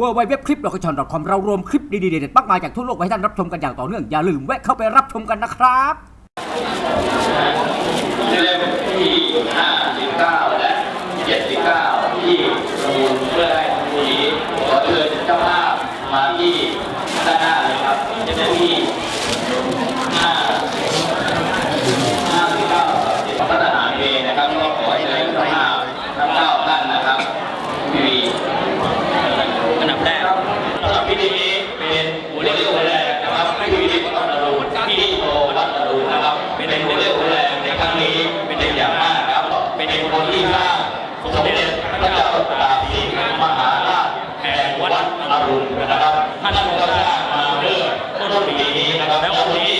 w w w c l i p l o c a t i o n c o m เรารวมคลิปดีๆเด็ดๆมากมายจากทั่วโลกไว้ให้ท่านรับชมกันอย่างต่อเนื่อง อย่าลืมแวะเข้าไปรับชมกันนะครับเล่มที่59และ79 ที่ประมูลเพื่อได้ผู้นี้ขอเชิญเจ้าภาพมาที่ด้านหน้าเลยครับจะได้ที่5 59พัฒนาเองนะครับก็ขอเชิญเจ้าภาพทั้ง9ท่านนะครับทีวี อันดับแรก สำหรับพิธีนี้เป็นหัวเรี่ยวหัวแรงนะครับพิธีวัดอรุณพิธีโตวัดอรุณนะครับ เป็นหัวเรี่ยวหัวแรงในครั้งนี้เป็นอย่างมากครับ เป็นคนที่สร้าง สมเด็จพระเจ้าตากสินมหาราชแห่งวัดอรุณนะครับท่านก็สร้างมาเมื่อต้นปีนี้นะครับแล้ววันนี้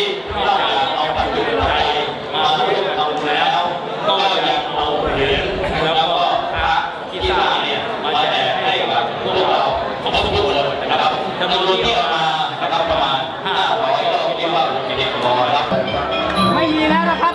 นอกจากเอาปัจจุบันใจมาร่วมทำแล้วก็ยังเอาเหรียญแล้วก็พระที่สร้างเนี่ยมาแจกให้กับพวกเราทุกคนนะครับจำนวนที่เอามานะครับประมาณ500ก็คิดว่าเป็นเพียงพอครับไม่มีแล้วนะครับ